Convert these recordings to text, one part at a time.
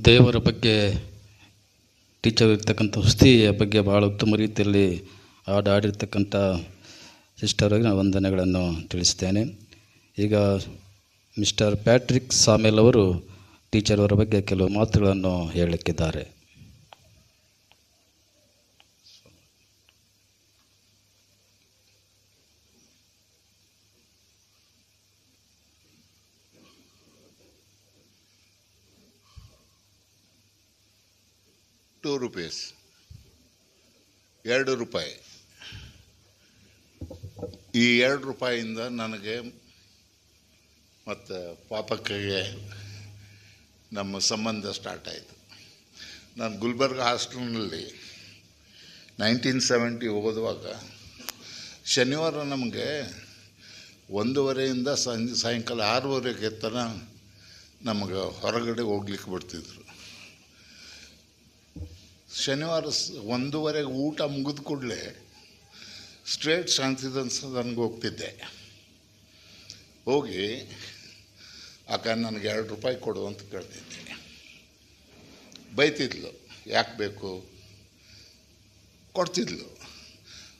ದೇವರ ಬಗ್ಗೆ ಟೀಚರ್ ಇರ್ತಕ್ಕಂಥ ಹುಸ್ತಿಯ ಬಗ್ಗೆ ಭಾಳ ಉತ್ತಮ ರೀತಿಯಲ್ಲಿ ಹಾಡು ಹಾಡಿರ್ತಕ್ಕಂಥ ಸಿಸ್ಟರ್ಗೆ ನಾನು ವಂದನೆಗಳನ್ನು ತಿಳಿಸ್ತೇನೆ. ಈಗ ಮಿಸ್ಟರ್ ಪ್ಯಾಟ್ರಿಕ್ ಸಾಮೇಲ್ ಅವರು ಟೀಚರ್ ಅವರ ಬಗ್ಗೆ ಕೆಲವು ಮಾತುಗಳನ್ನು ಹೇಳಲಿಕ್ಕಿದ್ದಾರೆ. ಟೂ ರುಪೀಸ್ ಎರಡು ರೂಪಾಯಿ. ಈ ಎರಡು ರೂಪಾಯಿಯಿಂದ ನನಗೆ ಮತ್ತು ಪಾಪಕ್ಕೆ ನಮ್ಮ ಸಂಬಂಧ ಸ್ಟಾರ್ಟ್ ಆಯಿತು. ನಾನು ಗುಲ್ಬರ್ಗ ಹಾಸ್ಟೆಲ್ನಲ್ಲಿ ನೈನ್ಟೀನ್ ಸೆವೆಂಟಿ ಓದುವಾಗ ಶನಿವಾರ ನಮಗೆ ಒಂದೂವರೆಯಿಂದ ಸಂಜೆ ಸಾಯಂಕಾಲ ಆರೂವರೆಗೆ ತನ ನಮಗೆ ಹೊರಗಡೆ ಹೋಗ್ಲಿಕ್ಕೆ ಬಿಡ್ತಿದ್ರು ಶನಿವಾರ ಒಂದೂವರೆಗೆ ಊಟ ಮುಗಿದ ಕೂಡಲೇ ಸ್ಟ್ರೇಟ್ ಶಾಂತಿದನ್ಸ್ ನನಗೆ ಹೋಗ್ತಿದ್ದೆ. ಹೋಗಿ, ಅಕ್ಕ, ನನಗೆ ಎರಡು ರೂಪಾಯಿ ಕೊಡು ಅಂತ ಕೇಳ್ತಿದ್ದೆ. ಬೈತಿದ್ಲು, ಯಾಕೆ ಬೇಕು? ಕೊಡ್ತಿದ್ಲು.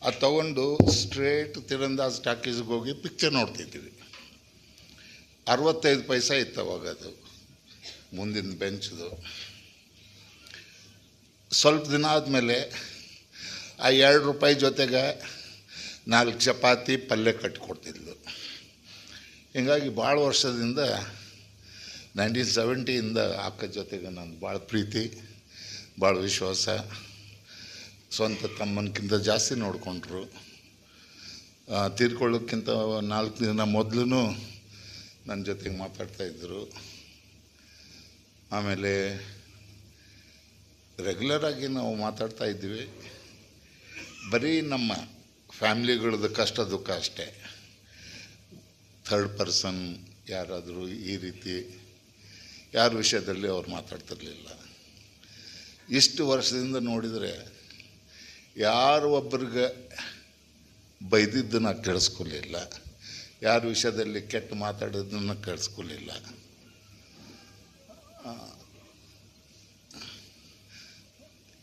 ಅದು ತಗೊಂಡು ಸ್ಟ್ರೇಟ್ ತಿರಂದಾಜ್ ಟಾಕೀಸ್ಗೆ ಹೋಗಿ ಪಿಕ್ಚರ್ ನೋಡ್ತಿದ್ವಿ. ಅರವತ್ತೈದು ಪೈಸೆ ಇತ್ತು ಅವಾಗ ಅದು ಮುಂದಿನ ಬೆಂಚ್ದು. ಸ್ವಲ್ಪ ದಿನ ಆದಮೇಲೆ ಆ ಎರಡು ರೂಪಾಯಿ ಜೊತೆಗೆ ನಾಲ್ಕು ಚಪಾತಿ ಪಲ್ಯ ಕಟ್ಟಿಕೊಡ್ತಿದ್ಲು ಹೀಗಾಗಿ ಭಾಳ ವರ್ಷದಿಂದ ನೈನ್ಟೀನ್ ಸೆವೆಂಟಿಯಿಂದ ಅಕ್ಕ ಜೊತೆಗೆ ನಾನು ಭಾಳ ಪ್ರೀತಿ, ಭಾಳ ವಿಶ್ವಾಸ, ಸ್ವಂತ ತಮ್ಮನಕ್ಕಿಂತ ಜಾಸ್ತಿ ನೋಡಿಕೊಂಡ್ರು. ತೀರ್ಕೊಳ್ಳೋಕ್ಕಿಂತ ನಾಲ್ಕು ದಿನ ಮೊದಲು ನನ್ನ ಜೊತೆಗೆ ಮಾತಾಡ್ತಾಯಿದ್ರು ಆಮೇಲೆ ರೆಗ್ಯುಲರ್ ಆಗಿ ನಾವು ಮಾತಾಡ್ತಾ ಇದ್ದೀವಿ ಬರೀ ನಮ್ಮ ಫ್ಯಾಮ್ಲಿಗಳದ್ದು ಕಷ್ಟ ದುಃಖ ಅಷ್ಟೇ. ಥರ್ಡ್ ಪರ್ಸನ್ ಯಾರಾದರೂ ಈ ರೀತಿ ಯಾರ ವಿಷಯದಲ್ಲಿ ಅವ್ರು ಮಾತಾಡ್ತಿರ್ಲಿಲ್ಲ. ಇಷ್ಟು ವರ್ಷದಿಂದ ನೋಡಿದರೆ ಯಾರು ಒಬ್ಬರಿಗೆ ಬೈದಿದ್ದನ್ನು ಕೇಳಿಸ್ಕೊಲಿಲ್ಲ. ಯಾರ ವಿಷಯದಲ್ಲಿ ಕೆಟ್ಟ ಮಾತಾಡಿದ್ದನ್ನು ಕೇಳಿಸ್ಕೊಲಿಲ್ಲ.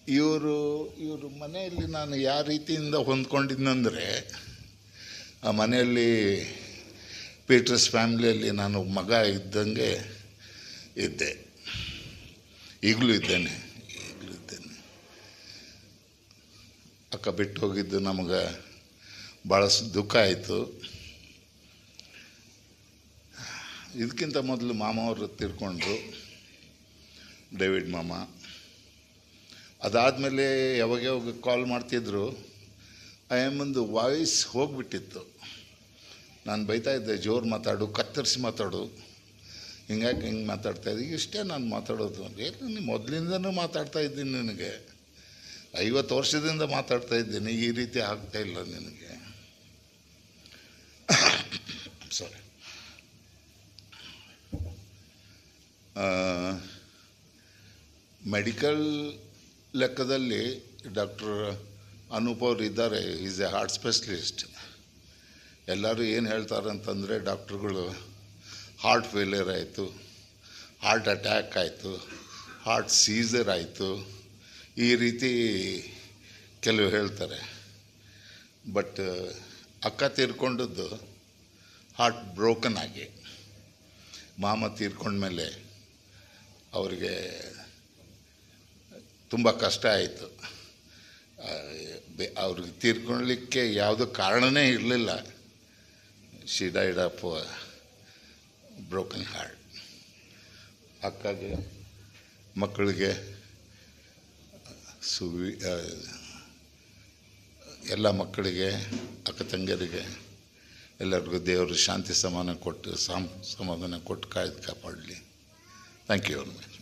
ಇವರು ಇವರು ಮನೆಯಲ್ಲಿ ನಾನು ಯಾವ ರೀತಿಯಿಂದ ಹೊಂದ್ಕೊಂಡಿದ್ದಂದರೆ ಆ ಮನೆಯಲ್ಲಿ ಪೀಟರ್ಸ್ ಫ್ಯಾಮ್ಲಿಯಲ್ಲಿ ನಾನು ಮಗ ಇದ್ದಂಗೆ ಇದ್ದೆ. ಈಗಲೂ ಇದ್ದೇನೆ ಈಗಲೂ ಇದ್ದೇನೆ. ಅಕ್ಕ ಬಿಟ್ಟು ಹೋಗಿದ್ದು ನಮಗೆ ಭಾಳ ದುಃಖ ಆಯಿತು. ಇದಕ್ಕಿಂತ ಮೊದಲು ಮಾಮ ಅವರು ತಿಳ್ಕೊಂಡ್ರು, ಡೇವಿಡ್ ಮಾಮ. ಅದಾದಮೇಲೆ ಯಾವಾಗ ಯಾವಾಗ ಕಾಲ್ ಮಾಡ್ತಿದ್ರು ಆಮ್ ಒಂದು ವಾಯ್ಸ್ ಹೋಗ್ಬಿಟ್ಟಿತ್ತು. ನಾನು ಬೈತಾ ಇದ್ದೆ, ಜೋರು ಮಾತಾಡು, ಕತ್ತರಿಸಿ ಮಾತಾಡು. ಹಿಂಗಾಗಿ ಹಿಂಗೆ ಮಾತಾಡ್ತಾ ಇದ್ದೀವಿ ಇಷ್ಟೇ ನಾನು ಮಾತಾಡೋದು. ಏನು ನೀನು ಮೊದಲಿಂದನೂ ಮಾತಾಡ್ತಾ ಇದ್ದೀನಿ ನಿನಗೆ. ಐವತ್ತು ವರ್ಷದಿಂದ ಮಾತಾಡ್ತಾ ಇದ್ದೀನಿ, ಈ ರೀತಿ ಆಗ್ತಾ ಇಲ್ಲ ನಿನಗೆ. ಸಾರಿ ಮೆಡಿಕಲ್ ಲೆಕ್ಕದಲ್ಲಿ ಡಾಕ್ಟರ್ ಅನೂಪ್ ಅವ್ರು ಇದ್ದಾರೆ ಈಸ್ ಎ ಹಾರ್ಟ್ ಸ್ಪೆಷಲಿಸ್ಟ್ ಎಲ್ಲರೂ ಏನು ಹೇಳ್ತಾರೆ ಅಂತಂದರೆ ಡಾಕ್ಟ್ರುಗಳು ಹಾರ್ಟ್ ಫೇಲಿಯರ್ ಆಯಿತು ಹಾರ್ಟ್ ಅಟ್ಯಾಕ್ ಆಯಿತು ಹಾರ್ಟ್ ಸೀಸರ್ ಆಯಿತು, ಈ ರೀತಿ ಕೆಲವು ಹೇಳ್ತಾರೆ. ಬಟ್ ಅಕ್ಕ ತೀರ್ಕೊಂಡದ್ದು ಹಾರ್ಟ್ ಬ್ರೋಕನ್ ಆಗಿ. ಮಾಮ ತೀರ್ಕೊಂಡ್ಮೇಲೆ ಅವರಿಗೆ ತುಂಬ ಕಷ್ಟ ಆಯಿತು. ಅವ್ರಿಗೆ ತೀರ್ಕೊಳ್ಳಿಕ್ಕೆ ಯಾವುದೋ ಕಾರಣನೇ ಇರಲಿಲ್ಲ. She died of broken heart ಅಕ್ಕಗೆ ಮಕ್ಕಳಿಗೆ ಸುವಿ ಎಲ್ಲ ಮಕ್ಕಳಿಗೆ, ಅಕ್ಕ ತಂಗಿಯರಿಗೆ, ಎಲ್ಲರಿಗೂ ದೇವರು ಶಾಂತಿ ಸಮಾನ ಕೊಟ್ಟು, ಸಾಮ್, ಸಮಾಧಾನ ಕೊಟ್ಟು ಕಾಯ್ದು ಕಾಪಾಡಲಿ. Thank you very much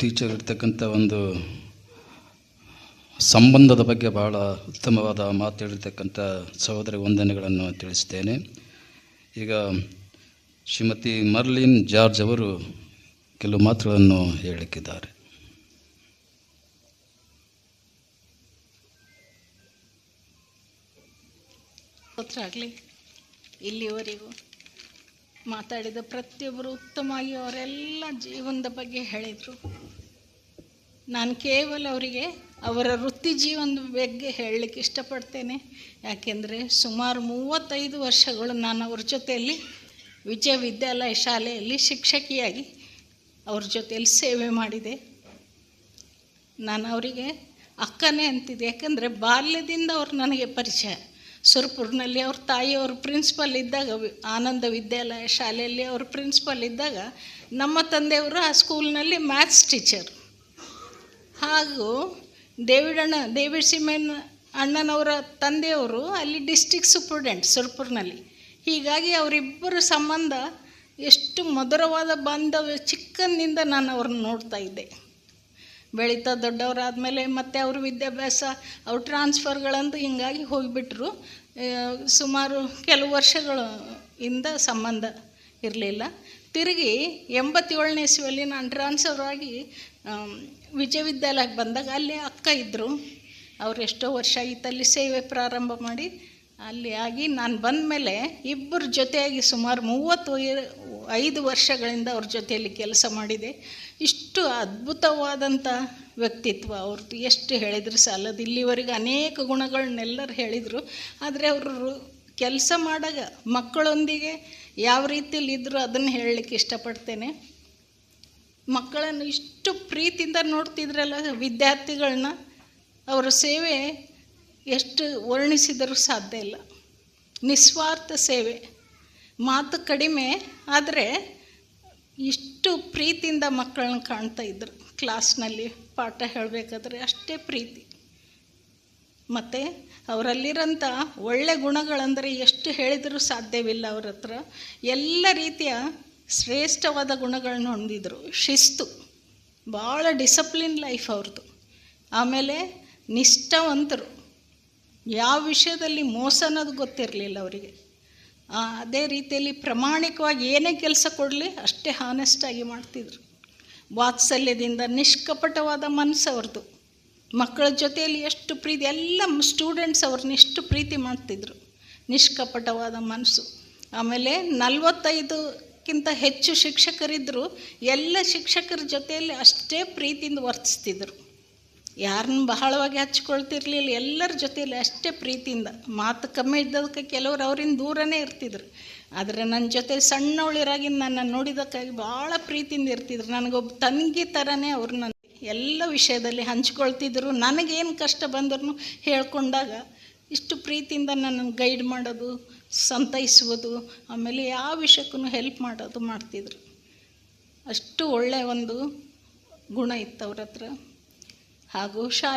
teacher ಇರ್ತಕ್ಕಂಥ ಒಂದು ಸಂಬಂಧದ ಬಗ್ಗೆ ಬಹಳ ಉತ್ತಮವಾದ ಮಾತು ಹೇಳಿರ್ತಕ್ಕಂಥ ಸಹೋದರ ವಂದನೆಗಳನ್ನು ತಿಳಿಸ್ತೇನೆ. ಈಗ ಶ್ರೀಮತಿ ಮರ್ಲಿನ್ ಜಾರ್ಜ್ ಅವರು ಕೆಲವು ಮಾತುಗಳನ್ನು ಹೇಳಿಕ್ಕಿದ್ದಾರೆ. ಆಗಲಿ, ಇಲ್ಲಿವರೆಗೂ ಮಾತಾಡಿದ ಪ್ರತಿಯೊಬ್ಬರು ಉತ್ತಮವಾಗಿ ಅವರೆಲ್ಲ ಜೀವನದ ಬಗ್ಗೆ ಹೇಳಿದರು. ನಾನು ಕೇವಲ ಅವರಿಗೆ ಅವರ ವೃತ್ತಿ ಜೀವನದ ಬಗ್ಗೆ ಹೇಳಲಿಕ್ಕೆ ಇಷ್ಟಪಡ್ತೇನೆ. ಯಾಕೆಂದರೆ ಸುಮಾರು ಮೂವತ್ತೈದು ವರ್ಷಗಳು ನಾನು ಅವ್ರ ಜೊತೆಯಲ್ಲಿ ವಿಜಯ ವಿದ್ಯಾಲಯ ಶಾಲೆಯಲ್ಲಿ ಶಿಕ್ಷಕಿಯಾಗಿ ಅವ್ರ ಜೊತೆಯಲ್ಲಿ ಸೇವೆ ಮಾಡಿದೆ. ನಾನು ಅವರಿಗೆ ಅಕ್ಕನೇ ಅಂತಿದ್ದೆ. ಯಾಕಂದರೆ ಬಾಲ್ಯದಿಂದ ಅವ್ರು ನನಗೆ ಪರಿಚಯ. ಸುರ್ಪುರ್ನಲ್ಲಿ ಅವ್ರ ತಾಯಿಯವರು ಪ್ರಿನ್ಸಿಪಲ್ ಇದ್ದಾಗ, ಆನಂದ ವಿದ್ಯಾಲಯ ಶಾಲೆಯಲ್ಲಿ ಅವರು ಪ್ರಿನ್ಸಿಪಲ್ ಇದ್ದಾಗ ನಮ್ಮ ತಂದೆಯವರು ಆ ಸ್ಕೂಲ್ನಲ್ಲಿ ಮ್ಯಾಥ್ಸ್ ಟೀಚರ್ ಹಾಗೂ ಡೇವಿಡ್ ಅಣ್ಣ ಡೇವಿಡ್ ಸಿಮೆನ್ ಅಣ್ಣನವರ ತಂದೆಯವರು ಅಲ್ಲಿ ಡಿಸ್ಟಿಕ್ ಸೂಪರ್ಡೆಂಟ್ ಸುರ್ಪುರ್ನಲ್ಲಿ. ಹೀಗಾಗಿ ಅವರಿಬ್ಬರ ಸಂಬಂಧ ಎಷ್ಟು ಮಧುರವಾದ ಬಾಂಧವ್ಯ ಚಿಕ್ಕಂದಿಂದ ನಾನು ಅವ್ರನ್ನ ನೋಡ್ತಾ ಇದ್ದೆ. ಬೆಳೀತಾ ದೊಡ್ಡವರಾದಮೇಲೆ ಮತ್ತೆ ಅವರು ವಿದ್ಯಾಭ್ಯಾಸ, ಅವ್ರ ಟ್ರಾನ್ಸ್ಫರ್ಗಳಂತೂ ಹಿಂಗಾಗಿ ಹೋಗಿಬಿಟ್ರು. ಸುಮಾರು ಕೆಲವು ವರ್ಷಗಳ ಇಂದ ಸಂಬಂಧ ಇರಲಿಲ್ಲ. ತಿರುಗಿ ಎಂಬತ್ತೇಳನೇ ಇಸ್ವಿಯಲ್ಲಿ ನಾನು ಟ್ರಾನ್ಸ್ಫರ್ ಆಗಿ ವಿಜಯ ವಿದ್ಯಾಲಯಕ್ಕೆ ಬಂದಾಗ ಅಲ್ಲಿ ಅಕ್ಕ ಇದ್ದರು ಅವ್ರು ಎಷ್ಟೋ ವರ್ಷ ಆಯಿತಲ್ಲಿ ಸೇವೆ ಪ್ರಾರಂಭ ಮಾಡಿ ಅಲ್ಲಿ ಆಗಿ ನಾನು ಬಂದ ಮೇಲೆ ಇಬ್ಬರ ಜೊತೆಯಾಗಿ ಸುಮಾರು ಮೂವತ್ತು ಐದು ವರ್ಷಗಳಿಂದ ಅವ್ರ ಜೊತೆಯಲ್ಲಿ ಕೆಲಸ ಮಾಡಿದೆ. ಇಷ್ಟು ಅದ್ಭುತವಾದಂಥ ವ್ಯಕ್ತಿತ್ವ ಅವ್ರದ್ದು ಎಷ್ಟು ಹೇಳಿದ್ರು ಸಾಲದು. ಇಲ್ಲಿವರೆಗೆ ಅನೇಕ ಗುಣಗಳನ್ನೆಲ್ಲರೂ ಹೇಳಿದರು. ಆದರೆ ಅವರು ಕೆಲಸ ಮಾಡಾಗ ಮಕ್ಕಳೊಂದಿಗೆ ಯಾವ ರೀತಿಯಲ್ಲಿ ಇದ್ದರೂ ಅದನ್ನು ಹೇಳಲಿಕ್ಕೆ ಇಷ್ಟಪಡ್ತೇನೆ. ಮಕ್ಕಳನ್ನು ಇಷ್ಟು ಪ್ರೀತಿಯಿಂದ ನೋಡ್ತಿದ್ರಲ್ಲ ವಿದ್ಯಾರ್ಥಿಗಳನ್ನ, ಅವರ ಸೇವೆ ಎಷ್ಟು ವರ್ಣಿಸಿದರೂ ಸಾಧ್ಯ ಇಲ್ಲ. ನಿಸ್ವಾರ್ಥ ಸೇವೆ. ಮಾತು ಕಡಿಮೆ ಆದರೆ ಇಷ್ಟು ಪ್ರೀತಿಯಿಂದ ಮಕ್ಕಳನ್ನ ಕಾಣ್ತಾ ಇದ್ರು. ಕ್ಲಾಸ್ನಲ್ಲಿ ಪಾಠ ಹೇಳಬೇಕಾದ್ರೆ ಅಷ್ಟೇ ಪ್ರೀತಿ. ಮತ್ತು ಅವರಲ್ಲಿರೋಂಥ ಒಳ್ಳೆ ಗುಣಗಳಂದರೆ ಎಷ್ಟು ಹೇಳಿದರೂ ಸಾಧ್ಯವಿಲ್ಲ ಅವ್ರ ಹತ್ರ. ಎಲ್ಲ ರೀತಿಯ ಶ್ರೇಷ್ಠವಾದ ಗುಣಗಳನ್ನ ಹೊಂದಿದ್ರು. ಶಿಸ್ತು. ಭಾಳ ಡಿಸಪ್ಲಿನ್ ಲೈಫ್ ಅವ್ರದ್ದು ಆಮೇಲೆ ನಿಷ್ಠಾವಂತರು. ಯಾವ ವಿಷಯದಲ್ಲಿ ಮೋಸ ಅನ್ನೋದು ಗೊತ್ತಿರಲಿಲ್ಲ ಅವರಿಗೆ. ಅದೇ ರೀತಿಯಲ್ಲಿ ಪ್ರಾಮಾಣಿಕವಾಗಿ ಏನೇ ಕೆಲಸ ಕೊಡಲಿ ಅಷ್ಟೇ ಹಾನೆಸ್ಟಾಗಿ ಮಾಡ್ತಿದ್ರು. ವಾತ್ಸಲ್ಯದಿಂದ ನಿಷ್ಕಪಟವಾದ ಮನಸ್ಸು ಅವ್ರದ್ದು ಮಕ್ಕಳ ಜೊತೆಯಲ್ಲಿ ಎಷ್ಟು ಪ್ರೀತಿ, ಎಲ್ಲ ಸ್ಟೂಡೆಂಟ್ಸ್ ಅವ್ರನ್ನ ಎಷ್ಟು ಪ್ರೀತಿ ಮಾಡ್ತಿದ್ರು. ನಿಷ್ಕಪಟವಾದ ಮನಸ್ಸು. ಆಮೇಲೆ ನಲವತ್ತೈದಕ್ಕಿಂತ ಹೆಚ್ಚು ಶಿಕ್ಷಕರಿದ್ದರು ಎಲ್ಲ ಶಿಕ್ಷಕರ ಜೊತೆಯಲ್ಲಿ ಅಷ್ಟೇ ಪ್ರೀತಿಯಿಂದ ವರ್ತಿಸ್ತಿದ್ರು. ಯಾರನ್ನ ಬಹಳವಾಗಿ ಹಚ್ಕೊಳ್ತಿರ್ಲಿಲ್ಲ, ಎಲ್ಲರ ಜೊತೆಯಲ್ಲಿ ಅಷ್ಟೇ ಪ್ರೀತಿಯಿಂದ. ಮಾತು ಕಮ್ಮಿ ಇದ್ದದಕ್ಕೆ ಕೆಲವರು ಅವರಿಂದ ದೂರನೇ ಇರ್ತಿದ್ರು. ಆದರೆ ನನ್ನ ಜೊತೆ ಸಣ್ಣವಳಿರಾಗಿ ನನ್ನ ನೋಡಿದಕ್ಕಾಗಿ ಭಾಳ ಪ್ರೀತಿಯಿಂದ ಇರ್ತಿದ್ರು. ನನಗೊಬ್ಬ ತಂಗಿ ಥರನೇ ಅವ್ರು ನನ್ನ ಎಲ್ಲ ವಿಷಯದಲ್ಲಿ ಹಂಚ್ಕೊಳ್ತಿದ್ರು. ನನಗೇನು ಕಷ್ಟ ಬಂದ್ರು ಹೇಳ್ಕೊಂಡಾಗ ಇಷ್ಟು ಪ್ರೀತಿಯಿಂದ ನನ್ನನ್ನು ಗೈಡ್ ಮಾಡೋದು, ಸಂತೈಸುವುದು, ಆಮೇಲೆ ಯಾವ ವಿಷಯಕ್ಕೂ ಹೆಲ್ಪ್ ಮಾಡೋದು ಮಾಡ್ತಿದ್ರು. ಅಷ್ಟು ಒಳ್ಳೆಯ ಒಂದು ಗುಣ ಇತ್ತು ಅವ್ರ ಹತ್ರ. ಹಾಗೂ ಶಾಲೆ